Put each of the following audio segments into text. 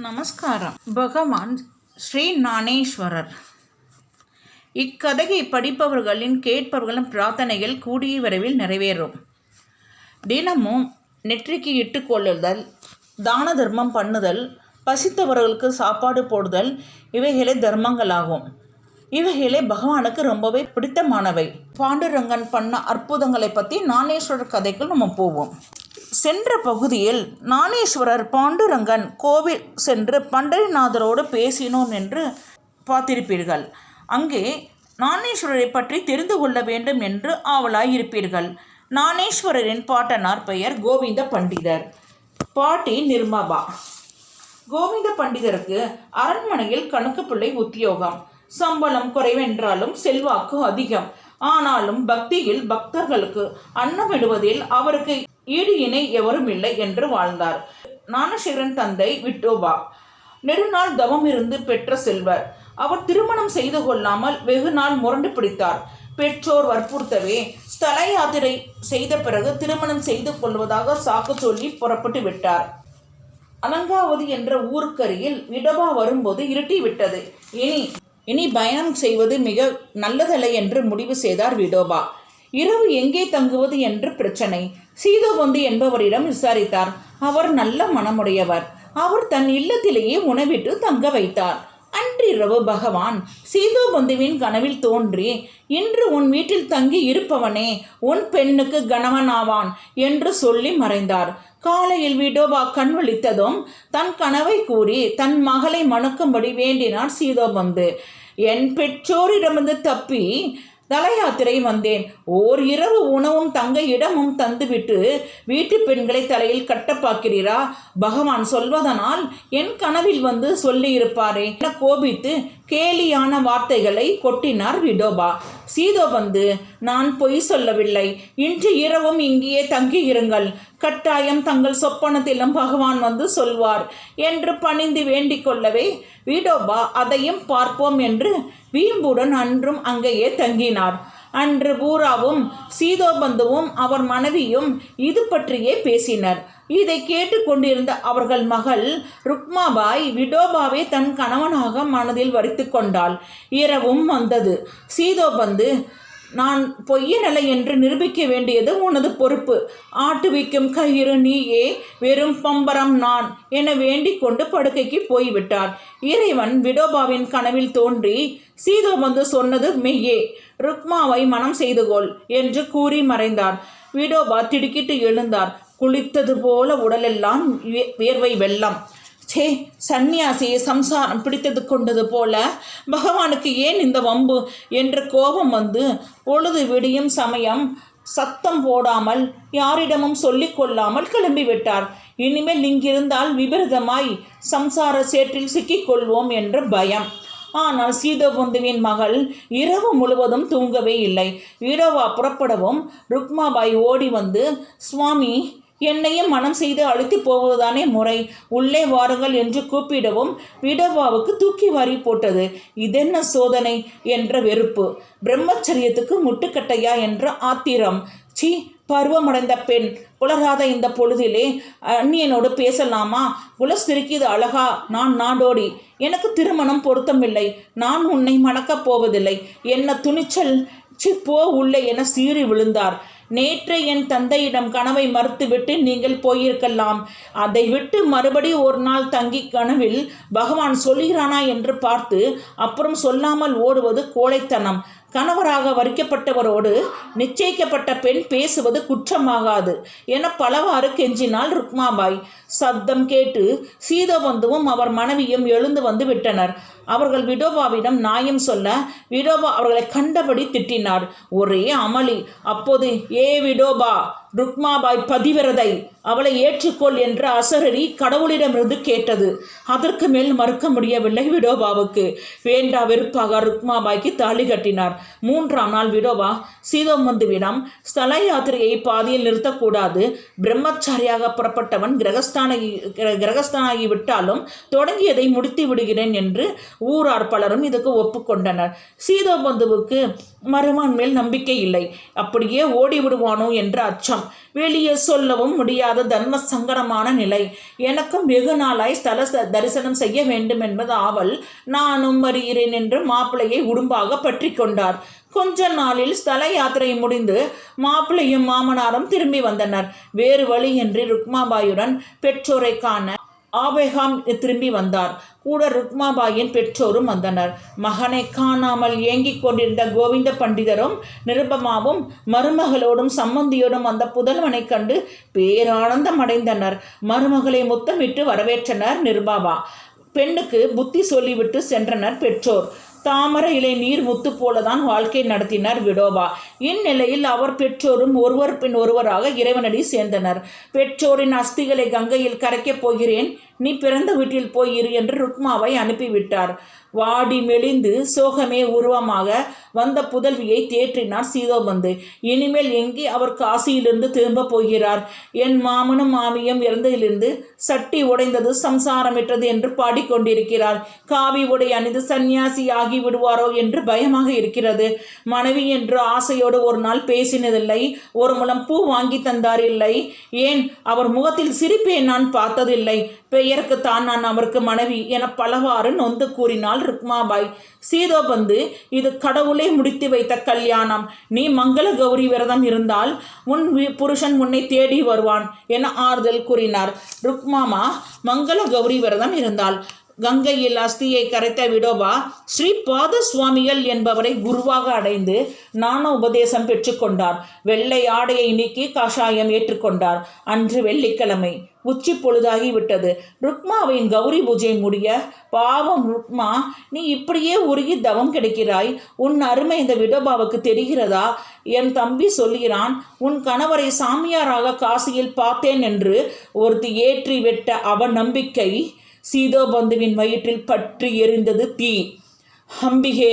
நமஸ்காரம். பகவான் ஸ்ரீ ஞானேஸ்வரர் இக்கதையை படிப்பவர்களின் கேட்பவர்களின் பிரார்த்தனைகள் கூடிய விரைவில் நிறைவேறும். தினமும் நெற்றிக்கு இட்டுக்கொள்ளுதல் தான தர்மம் பண்ணுதல் பசித்தவர்களுக்கு சாப்பாடு போடுதல் இவைகளே தர்மங்களாகும். இவைகளே பகவானுக்கு ரொம்பவே பிடித்தமானவை. பாண்டுரங்கன் பண்ண அற்புதங்களை பற்றி நானேஸ்வரர் கதைக்குள் நம்ம போவோம். சென்ற பகுதியில் ஞானேஸ்வரர் பாண்டுரங்கன் கோவில் சென்று பண்டரிநாதரோடு பேசினோம் என்று பார்த்திருப்பீர்கள். அங்கே ஞானேஸ்வரரை பற்றி தெரிந்து கொள்ள வேண்டும் என்று ஆவலாயிருப்பீர்கள். இருப்பீர்கள் பாட்டனார் பெயர் கோவிந்த பண்டிதர். பாட்டி நிர்மபா. கோவிந்த பண்டிதருக்கு அரண்மனையில் கணக்கு பிள்ளை உத்தியோகம். சம்பளம் குறைவென்றாலும் செல்வாக்கு அதிகம். ஆனாலும் பக்தியில் பக்தர்களுக்கு அன்னமிடுவதில் அவருக்கு ஈடு இணை எவரும் இல்லை என்று வாழ்ந்தார். ஞானசேகரன் தந்தை விட்டோபா. நெடுநாள் தவம் இருந்து பெற்ற செல்வர். அவர் திருமணம் செய்து கொள்ளாமல் வெகு நாள் முரண்டு பிடித்தார். பெற்றோர் வற்புறுத்தவே ஸ்தல யாத்திரை செய்த பிறகு திருமணம் செய்து கொள்வதாக சாக்கு சொல்லி புறப்பட்டு விட்டார். அலங்காவதி என்ற ஊருக்கருகில் விடவா வரும்போது இருட்டி விட்டது. இனி இனி பயணம் செய்வது மிக நல்லதல்ல என்று முடிவு செய்தார் விடோபா. இரவு எங்கே தங்குவது என்று பிரச்சனை. சீதோபந்து என்பவரிடம் விசாரித்தார். அவர் நல்ல மனமுடையவர். அவர் தன் இல்லத்திலேயே உணவிட்டு தங்க வைத்தார். அன்றிரவு பகவான் சீதோபந்துவின் கனவில் தோன்றி இன்று உன் வீட்டில் தங்கி இருப்பவனே உன் பெண்ணுக்கு கணவனாவான் என்று சொல்லி மறைந்தார். காலையில் விடோபா கண்விழித்ததும் தன் கனவை கூறி தன் மகளை மணக்கும்படி வேண்டினார் சீதோபந்து என் பெற்றோரிடமிருந்து தப்பி தல யாத்திரை வந்தேன். ஓர் இரவு உணவும் தங்க இடமும் தந்துவிட்டு வீட்டு பெண்களை தலையில் கட்டப்பாக்கிறீரா? பகவான் சொல்வதனால் என் கனவில் வந்து சொல்லியிருப்பாரே. என கோபித்து கேலியான வார்த்தைகளை கொட்டினார் விடோபா. சீதோ வந்து நான் பொய் சொல்லவில்லை. இன்று இரவும் இங்கேயே தங்கியிருங்கள். கட்டாயம் தங்கள் சொப்பனத்திலும் பகவான் வந்து சொல்வார் என்று பணிந்து வேண்டிக் கொள்ளவே விடோபா அதையும் பார்ப்போம் என்று வீம்புடன் அன்றும் அங்கேயே தங்கினார். அன்று பூராவும் சீதோபந்துவும் அவர் மனைவியும் இது பற்றியே பேசினர். இதை கேட்டுக்கொண்டிருந்த அவர்கள் மகள் ருக்மாபாய் விடோபாவை தன் கணவனாக மனதில் வரித்து கொண்டாள். இரவும் வந்தது. சீதோபந்து நான் பொய்யனல்ல என்று நிரூபிக்க வேண்டியது உனது பொறுப்பு. ஆட்டுவிக்கும் கயிறு நீயே வெறும் பம்பரம் நான் என வேண்டிக் கொண்டு படுக்கைக்கு போய்விட்டார் இறைவன் விடோபாவின் கனவில் தோன்றி சீதோ வந்து சொன்னது மெய்யே ருக்மாவை மனம் செய்து கொள் என்று கூறி மறைந்தார். விடோபா திடுக்கிட்டு எழுந்தார். குளித்தது போல உடலெல்லாம் வியர்வை வெள்ளம். சே சந்நியாசியை சம்சாரம் பிடித்தது கொண்டது போல பகவானுக்கு ஏன் இந்த வம்பு? என்ற கோபம் வந்து பொழுது விடியும் சமயம் சத்தம் போடாமல் யாரிடமும் சொல்லிக்கொள்ளாமல் கிளம்பிவிட்டார் இனிமேல் இங்கிருந்தால் விபரீதமாய் சம்சார சேற்றில் சிக்கிக்கொள்வோம் என்ற பயம். ஆனால் சீதபந்துவின் மகள் இரவு முழுவதும் தூங்கவே இல்லை. இரவா புறப்படவும் ருக்மாபாய் ஓடி வந்து சுவாமி என்னையும் மனம் செய்து அழுத்தி போவதுதானே முறை. உள்ளே வாருங்கள் என்று கூப்பிடவும் விடவாவுக்கு தூக்கி வாரி போட்டது. இதென்ன சோதனை? என்ற வெறுப்பு. பிரம்மச்சரியத்துக்கு முட்டுக்கட்டையா? என்ற ஆத்திரம். சி பருவமடைந்த பெண். புலராத இந்த பொழுதிலே அந்நியனோடு பேசலாமா? புலஸ்திருக்கிது அழகா. நான் நாடோடி. எனக்கு திருமணம் பொருத்தமில்லை. நான் உன்னை மணக்கப் போவதில்லை. என்ன துணிச்சல்? சி போ உள்ளே என சீறி விழுந்தார். நேற்று என் தந்தையிடம் கனவை மறுத்துவிட்டு நீங்கள் போயிருக்கலாம். அதை விட்டு மறுபடி ஒரு நாள் தங்கி கனவில் பகவான் சொல்கிறானா என்று பார்த்து அப்புறம் சொல்லாமல் ஓடுவது கோழைத்தனம். கணவராக வரிக்கப்பட்டவரோடு நிச்சயிக்கப்பட்ட பெண் பேசுவது குற்றமாகாது என பலவாறு கெஞ்சினாள் ருக்மாபாய். சப்தம் கேட்டு சீதபந்துவும் அவர் மனைவியும் எழுந்து வந்து விட்டனர். அவர்கள் விடோபாவிடம் நியாயம் சொல்ல விடோபா அவர்களை கண்டபடி திட்டினார். ஒரே அமளி. அப்போது ஏ விடோபா ருக்மாபாய் பதிவிரதை அவளை ஏற்றுக்கொள் என்ற அசரடி கடவுளிடமிருந்து கேட்டது. அதற்கு மேல் மறுக்க முடியவில்லை விடோபாவுக்கு. வேண்டா வெறுப்பாக ருக்மாபாய்க்கு தாலி கட்டினார். மூன்றாம் நாள் விடோபா சீதோமந்துவிடம் ஸ்தல யாத்திரையை பாதியில் நிறுத்தக்கூடாது. பிரம்மச்சாரியாக புறப்பட்டவன் கிரகஸ்தானி கிர- கிரகஸ்தானாகி விட்டாலும் தொடங்கியதை முடித்து விடுகிறேன் என்று ஊரார் பலரும் இதுக்கு ஒப்புக்கொண்டனர். சீதோபந்துவுக்கு மருமான் மேல் நம்பிக்கை இல்லை. அப்படியே ஓடி விடுவானோ என்ற அச்சம். வெளியே சொல்லவும் முடியாத. தர்ம சங்கடமான நிலை. எனக்கும் வெகு நாளாய் ஸ்தல தரிசனம் செய்ய வேண்டும் என்பது ஆவல். நானும் வருகிறேன் என்று மாப்பிள்ளையை உடும்பாக பற்றி கொண்டார். கொஞ்ச நாளில் ஸ்தல யாத்திரை முடிந்து மாப்பிள்ளையும் மாமனாரும் திரும்பி வந்தனர். வேறு வழியின்றி ருக்மாபாயுடன் பெற்றோரை காண ஆபேகாம் திரும்பி வந்தார். கூட ருக்மாபாயின் பெற்றோரும் வந்தனர். மகனை காணாமல் ஏங்கிக் கொண்டிருந்த கோவிந்த பண்டிதரும் நிருபமாவும் மருமகளோடும் சம்மந்தியோடும் அந்த புதல்வனைக் கண்டு பேரானந்தம் அடைந்தனர். மருமகளை முத்தமிட்டு வரவேற்றனர் நிருபாபா. பெண்ணுக்கு புத்தி சொல்லிவிட்டு சென்றனர் பெற்றோர். தாமரை இலை நீர் முத்து போலதான் வாழ்க்கை நடத்தினார் விடோபா. இந்நிலையில் அவர் பெற்றோரும் ஒருவர் பின் ஒருவராக இறைவனடி சேர்ந்தனர். பெற்றோரின் அஸ்திகளை கங்கையில் கரைக்கப் போகிறேன். நீ பிறந்த வீட்டில் போய் இரு என்று ருக்மாவை அனுப்பிவிட்டார். வாடி மெலிந்து சோகமே உருவமாக வந்த புதல்வியை தேற்றினார் சீதோபந்து. இனிமேல் எங்கே அவர் காசியிலிருந்து திரும்ப போகிறார்? என் மாமனும் மாமியும் இறந்ததிலிருந்து சட்டி உடைந்தது சம்சாரமிட்டது என்று பாடிக்கொண்டிருக்கிறார். காவி உடை அணிந்து சன்னியாசி ஆகி விடுவாரோ என்று பயமாக இருக்கிறது. மனைவி என்று ஆசையோடு ஒரு நாள் பேசினதில்லை. ஒரு முலம் பூ வாங்கி தந்தார் இல்லை ஏன்? அவர் முகத்தில் சிரிப்பை நான் பார்த்ததில்லை. பெயருக்கு தான் நான் அவருக்கு மனைவி என பலவாறு நொந்து கூறினாள் ருக்மாபாய். சீதோபந்து இது கடவுளே முடித்து வைத்த கல்யாணம். நீ மங்கள கௌரி விரதம் இருந்தால் உன் வி- புருஷன் உன்னை தேடி வருவான் என ஆறுதல் கூறினார். ருக்மாமா மங்கள கௌரி விரதம் இருந்தால் கங்கையில் அஸ்தியை கரைத்த விடோபா ஸ்ரீ பாத சுவாமிகள் என்பவரை குருவாக அடைந்து நான உபதேசம் பெற்றுக்கொண்டார். வெள்ளை ஆடையை நீக்கி காஷாயம் ஏற்றுக்கொண்டார். அன்று வெள்ளிக்கிழமை உச்சி பொழுதாகி விட்டது ருக்மாவின் கௌரி பூஜை முடிய பாவம் ருக்மா நீ இப்படியே உருகி தவம் கிடைக்கிறாய். உன் அருமை இந்த விடோபாவுக்கு தெரிகிறதா? என் தம்பி சொல்கிறான் உன் கணவரை சாமியாராக காசியில் பார்த்தேன் என்று ஒருத்தி ஏற்றி விட்ட அவ நம்பிக்கை சீதோபந்துவின் வயிற்றில் பற்றி எரிந்தது தீ. அம்பிகே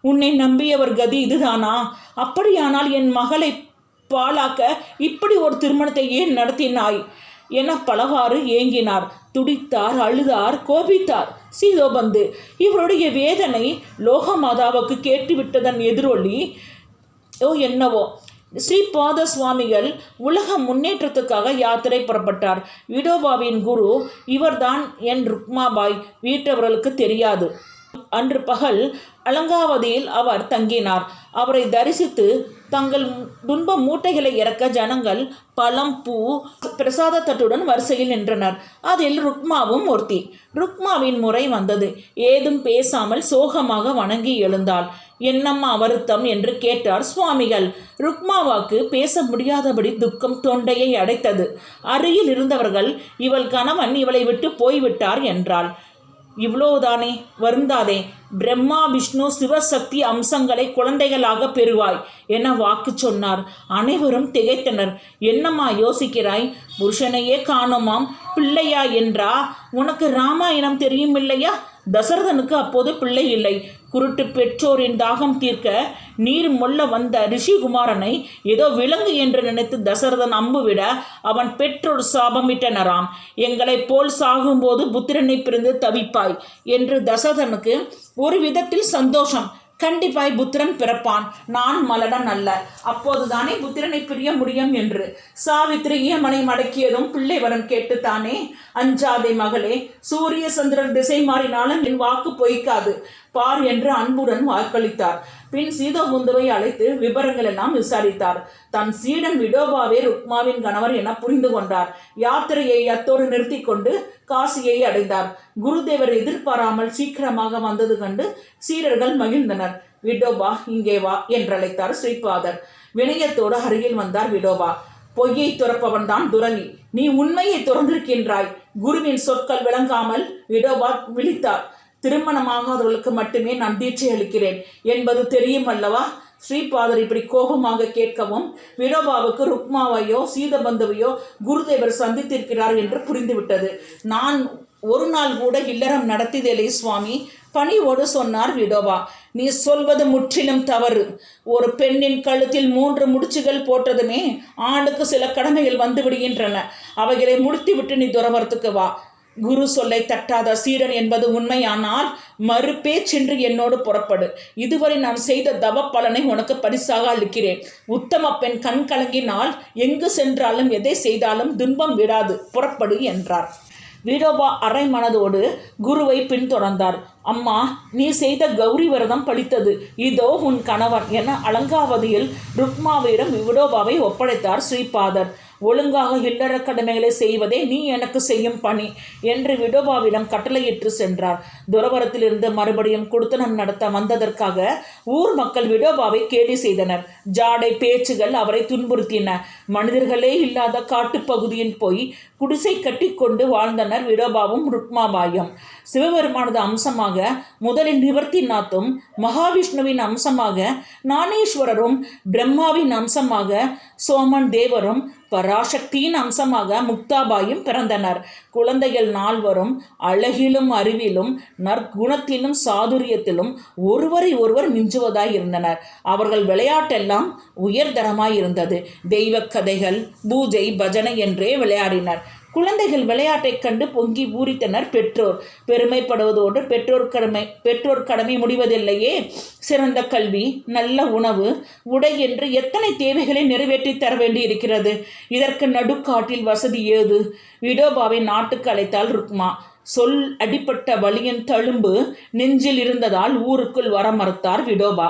உன்னை நம்பியவர் கதி இதுதானா? அப்படியானால் என் மகளை பாழாக்க இப்படி ஒரு திருமணத்தை ஏன் நடத்தினாய்? என பலவாறு ஏங்கினார். துடித்தார் அழுதார் கோபித்தார் சீதோபந்து இவருடைய வேதனை லோகமாதாவுக்கு கேட்டுவிட்டதன் எதிரொலி ஓ என்னவோ. ஸ்ரீபாத சுவாமிகள் உலக முன்னேற்றத்துக்காக யாத்திரை புறப்பட்டார். விடோபாவின் குரு இவர்தான் என் ருக்மாபாய் வீட்டவர்களுக்கு தெரியாது. அன்று பகல் அலங்காவதியில் அவர் தங்கினார். அவரை தரிசித்து தங்கள் துன்ப மூட்டைகளை இறக்க ஜனங்கள் பழம் பூ பிரசாத தட்டுடன் வரிசையில் நின்றனர். அதில் ருக்மாவும் ஒருத்தி. ருக்மாவின் முறை வந்தது. ஏதும் பேசாமல் சோகமாக வணங்கி எழுந்தாள். என்னம்மா வருத்தம் என்று கேட்டார் சுவாமிகள். ருக்மாவாக்கு பேச முடியாதபடி துக்கம் தொண்டையை அடைத்தது. அருகில் இருந்தவர்கள் இவள் கணவன் இவளை விட்டு போய்விட்டார் என்றாள். இவ்வளோதானே வருந்தாதே. பிரம்மா விஷ்ணு சிவசக்தி அம்சங்களை குழந்தைகளாக பெறுவாய் என வாக்கு சொன்னார். அனைவரும் திகைத்தனர். என்னம்மா யோசிக்கிறாய்? புருஷனையே காணுமாம். பிள்ளையா என்றா? உனக்கு ராமாயணம் தெரியும் இல்லையா தசரதனுக்கு அப்போது பிள்ளை இல்லை. குருட்டு பெற்றோரின் தாகம் தீர்க்க நீர் மொல்ல வந்த ரிஷிகுமாரனை ஏதோ விலங்கு என்று நினைத்து தசரதன் அம்புவிட அவன் பெற்றோர் சாபமிட்டனராம். எங்களைப் போல் சாகும்போது புத்திரனை பிரிந்து தவிப்பாய் என்று தசரதனுக்கு ஒரு விதத்தில் சந்தோஷம். கண்டிப்பாய் புத்திரன் பிறப்பான். நான் மலடன் அல்ல. அப்போதுதானே புத்திரனை பிரிய முடியும் என்று. சாவித்திரி ஈயமனை மடக்கியதும் பிள்ளை வரம் கேட்டுத்தானே அஞ்சாதே மகளே சூரிய சந்திரன் திசை மாறினாலும் என் வாக்கு பொய்க்காது. பார் என்று அன்புடன் வாக்களித்தார். பின் சீதோமுந்துவை அழைத்து விபரங்கள் எல்லாம் விசாரித்தார். தன் சீடன் விடோபாவே ருக்மாவின் கணவர் என புரிந்து கொண்டார். யாத்திரையை அத்தோடு நிறுத்தி கொண்டு காசியை அடைந்தார். குருதேவர் எதிர்பாராமல் சீக்கிரமாக வந்தது கண்டு சீரர்கள் மகிழ்ந்தனர். விடோபா இங்கே வா என்றழைத்தார் ஸ்ரீபாதர். வினயத்தோடு அருகில் வந்தார் விடோபா. பொய்யை துறப்பவன் தான் துரணி நீ உண்மையை துறந்திருக்கின்றாய். குருவின் சொற்கள் விளங்காமல் விடோபா விழித்தார். திருமணமாகாதவர்களுக்கு மட்டுமே நான் தீட்சை அளிக்கிறேன் என்பது தெரியும் அல்லவா? ஸ்ரீபாதர் இப்படி கோபமாக கேட்கவும் வினோபாவுக்கு ருக்மாவையோ சீதபந்துவையோ குருதேவர் சந்தித்திருக்கிறார் என்று புரிந்துவிட்டது. நான் ஒரு நாள் கூட இல்லறம் நடத்தியதில்லை சுவாமி. பணிவோடு சொன்னார் விடோபா நீ சொல்வது முற்றிலும் தவறு. ஒரு பெண்ணின் கழுத்தில் மூன்று முடிச்சுகள் போட்டதுமே ஆணுக்கு சில கடமைகள் வந்து விடுகின்றன. அவைகளை முடித்துவிட்டு நீ துறவரத்துக்கு வா. குரு சொல்லை தட்டாத சீடன் என்பது உண்மையானால் மறுபேச்சென்று என்னோடு புறப்படு. இதுவரை நான் செய்த தவ பலனை உனக்கு பரிசாக அளிக்கிறேன். உத்தம பெண் கண் கலங்கினால் எங்கு சென்றாலும் எதை செய்தாலும் துன்பம் விடாது புறப்படு என்றார். வீடோபா அரை மனதோடு குருவை பின்தொடர்ந்தார். அம்மா நீ செய்த கௌரி விரதம் பழித்தது. இதோ உன் கணவன் என அலங்காவதியில் ருக்மாவிடம் விடோபாவை ஒப்படைத்தார் ஸ்ரீபாதர். ஒழுங்காக இல்லற கடமைகளை செய்வதே நீ எனக்கு செய்யும் பணி என்று விடோபாவிடம் கட்டளையிட்டு சென்றார். துறவரத்திலிருந்து மறுபடியும் குடுத்தனம் நடத்த வந்ததற்காக ஊர் மக்கள் விடோபாவை கேலி செய்தனர். ஜாடை பேச்சுகள் அவரை துன்புறுத்தின. மனிதர்களே இல்லாத காட்டுப்பகுதியில் போய் குடிசை கட்டி கொண்டு வாழ்ந்தனர் விடோபாவும் ருக்மாபாயும். சிவபெருமானது அம்சமாக முதலில் நிவர்த்திநாத்தும் மகாவிஷ்ணுவின் அம்சமாக நானேஸ்வரரும் பிரம்மாவின் அம்சமாக சோமன் தேவரும் பராசக்தியின் அம்சமாக முக்தாபாயும் பிறந்தனர். குழந்தைகள் நால்வரும் அழகிலும் அறிவிலும் நற்குணத்திலும் சாதுரியத்திலும் ஒருவரை ஒருவர் மிஞ்சுவதாய் இருந்தனர். அவர்கள் விளையாட்டெல்லாம் உயர்தரமாய் இருந்தது. தெய்வ கதைகள் பூஜை பஜனை என்றே விளையாடினர். குழந்தைகள் விளையாட்டைக் கண்டு பொங்கி பூரித்தனர் பெற்றோர். பெருமைப்படுவதோடு பெற்றோர் கடமை பெற்றோர் கடமை முடிவதில்லையே. சிறந்த கல்வி நல்ல உணவு உடை என்று எத்தனை தேவைகளை நிறைவேற்றி தர வேண்டியிருக்கிறது? இதற்கு நடுக்காட்டில் வசதி ஏது? விடோபாவை நாட்டுக்கு அழைத்தால் ருக்மா. சொல் அடிப்பட்ட வலியின் தழும்பு நெஞ்சில் இருந்ததால் ஊருக்குள் வர மறுத்தார் விடோபா.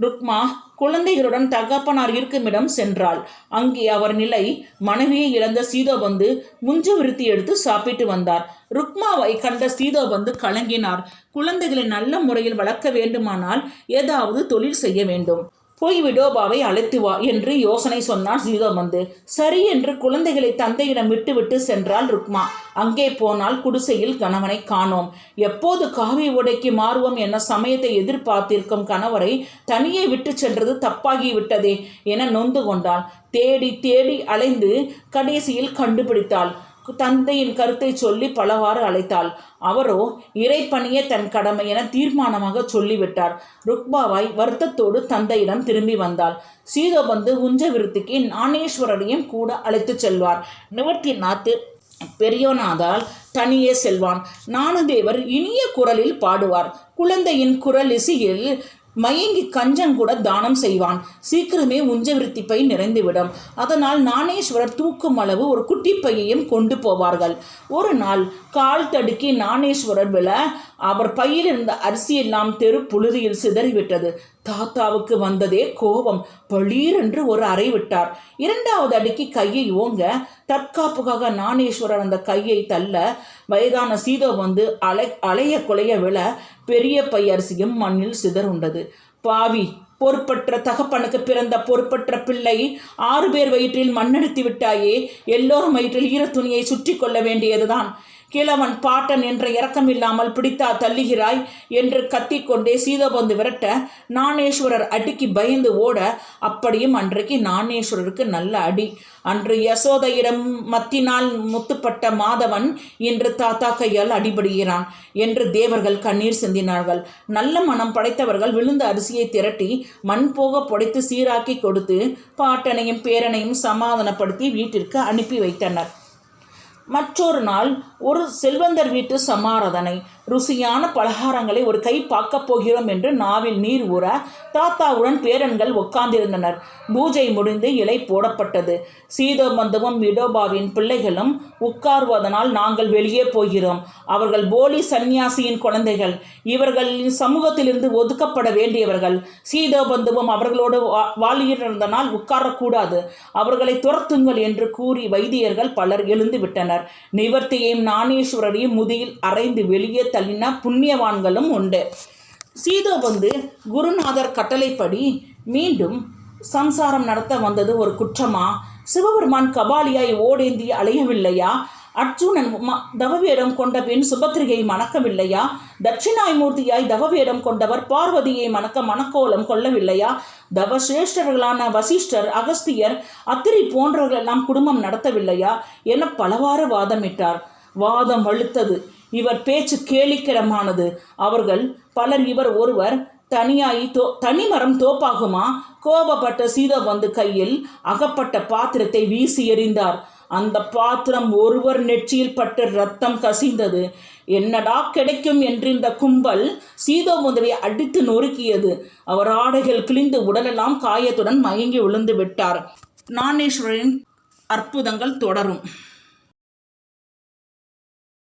ருக்மா குழந்தைகளுடன் தகப்பனார் இருக்குமிடம் சென்றாள். அங்கே அவர் நிலை மனைவியை இழந்த சீதோபந்து முஞ்சு விருத்தி எடுத்து சாப்பிட்டு வந்தார். ருக்மாவை கண்ட சீதோ வந்து கலங்கினார். குழந்தைகளை நல்ல முறையில் வளர்க்க வேண்டுமானால் ஏதாவது தொழில் செய்ய வேண்டும். போய் விடோபாவை அழைத்து வா என்று யோசனை சொன்னார் சீதோபந்து சரி என்று குழந்தைகளை தந்தையிடம் விட்டுவிட்டு சென்றாள் ருக்மா. அங்கே போனால் குடிசையில் கணவனை காணோம். எப்போது காவி உடைக்கு மாறுவோம் என சமயத்தை எதிர்பார்த்திருக்கும் கணவரை தனியே விட்டு சென்றது தப்பாகி விட்டதே என நொந்து கொண்டாள். தேடி தேடி அலைந்து கடைசியில் கண்டுபிடித்தாள். தந்தையின் கருத்தை சொல்லி பலவாறு அழைத்தாள். அவரோ இறைப்பணியே தன் கடமை என தீர்மானமாக சொல்லிவிட்டார். ருக்பாவாய் வருத்தத்தோடு தந்தையிடம் திரும்பி வந்தாள். சீதோபந்து உஞ்ச விருத்திக்கு ஞானேஸ்வரரையும் கூட அழைத்துச் செல்வார். நிவர்த்தி நாத்து பெரியோனாதால் தனியே செல்வான். ஞானதேவர் இனிய குரலில் பாடுவார். குழந்தையின் குரல் மயங்கி மயங்கி கஞ்சங்கூட தானம் செய்வான். சீக்கிரமே உஞ்சவிருத்தி பை நிறைந்துவிடும். அதனால் நானேஸ்வரர் தூக்கும் அளவு ஒரு குட்டி பையையும் கொண்டு போவார்கள். ஒரு நாள் கால் தடுக்கி ஞானேஸ்வரர் விழ அவர் பையில் இருந்த அரிசியெல்லாம் தெரு புழுதியில் சிதறிவிட்டது. தாத்தாவுக்கு வந்ததே கோபம். பளீரென்று ஒரு அறை விட்டார். இரண்டாவது அடிக்கு கையை ஓங்க தற்காப்புக்காக நானேஸ்வரர் அந்த கையை தள்ள வயதான சீதோ வந்து அலை அலைய குலைய விழ பெரிய பை அரிசியும் மண்ணில் சிதறுண்டது. பாவி பொறுப்பற்ற தகப்பனுக்கு பிறந்த பொறுப்பற்ற பிள்ளை ஆறு பேர் வயிற்றில் மண்ணெடுத்து விட்டாயே எல்லோரும் வயிற்றில் ஈரத்துணியை சுற்றி கொள்ள வேண்டியதுதான். கிழவன் பாட்டன் என்ற இரக்கமில்லாமல் பிடித்தா தள்ளுகிறாய் என்று கத்திக்கொண்டே சீதபந்து விரட்ட நாணேஸ்வரர் அடிக்கு பயந்து ஓட அப்படியும் அன்றைக்கு நாணேஸ்வரருக்கு நல்ல அடி. அன்று யசோதையிடம் மத்தினால் முத்துப்பட்ட மாதவன் இன்று தாத்தா கையால் அடிபடுகிறான் என்று தேவர்கள் கண்ணீர் சிந்தினார்கள். நல்ல மனம் படைத்தவர்கள் விழுந்த அரிசியை திரட்டி மண் போக புடைத்து சீராக்கி கொடுத்து பாட்டனையும் பேரனையும் சமாதானப்படுத்தி வீட்டிற்கு அனுப்பி வைத்தனர். மற்றொரு நாள் ஒரு செல்வந்தர் வீட்டு சமாரதனை ருசியான பலகாரங்களை ஒரு கை பார்க்கப் போகிறோம் என்று நாவில் நீர் ஊற தாத்தாவுடன் பேரன்கள் உட்கார்ந்திருந்தனர். பூஜை முடிந்து இலை போடப்பட்டது. சீதோபந்தமும் விடோபாவின் பிள்ளைகளும் உட்கார்வதனால் நாங்கள் வெளியே போகிறோம். அவர்கள் போலி சந்நியாசியின் குழந்தைகள். இவர்களின் சமூகத்திலிருந்து ஒதுக்கப்பட வேண்டியவர்கள். சீதோபந்துவும் அவர்களோடு வா வாழ்கிறதனால் உட்காரக்கூடாது. அவர்களை துரத்துங்கள் என்று கூறி வைத்தியர்கள் பலர் எழுந்து விட்டனர் நிவர்த்தியையும் ஞானேஸ்வரரையும் முதியில் அரைந்து வெளியே தள்ளினா புண்ணியவான்களும் உண்டு. சீதோபந்து குருநாதர் கட்டளைப்படி மீண்டும் சம்சாரம் நடத்த வந்தது ஒரு குற்றமா? சிவபெருமான் கபாலியாய் ஓடேந்தி அலையவில்லையா? அர்ஜுனன் தவவேடம் கொண்ட பெண் சுபத்திரியை மணக்கவில்லையா? தட்சிணாய்மூர்த்தியாய் தவவேடம் கொண்டவர் பார்வதியை மணக்க மணக்கோலம் கொள்ளவில்லையா? தவசிரேஷ்டர்களான வசிஷ்டர் அகஸ்தியர் அத்திரி போன்றவர்களெல்லாம் குடும்பம் நடத்தவில்லையா? என பலவாறு வாதமிட்டார். வாதம் வலுத்தது இவர் பேச்சு கேலிக்கிடமானது. அவர்கள் பலர் இவர் ஒருவர் தனியாய் தோ தனிமரம் தோப்பாகுமா? கோபப்பட்ட சீதபந்து கையில் அகப்பட்ட பாத்திரத்தை வீசி எறிந்தார். அந்த பாத்திரம் ஒருவர் நெற்றியில் பட்டு ரத்தம் கசிந்தது. என்னடா கிடைக்கும்? என்று இந்த கும்பல் சீதோமுதரை அடித்து நொறுக்கியது. அவர் ஆடைகள் கிழிந்து உடலெல்லாம் காயத்துடன் மயங்கி விழுந்து விட்டார். ஞானேஸ்வரின் அற்புதங்கள் தொடரும்.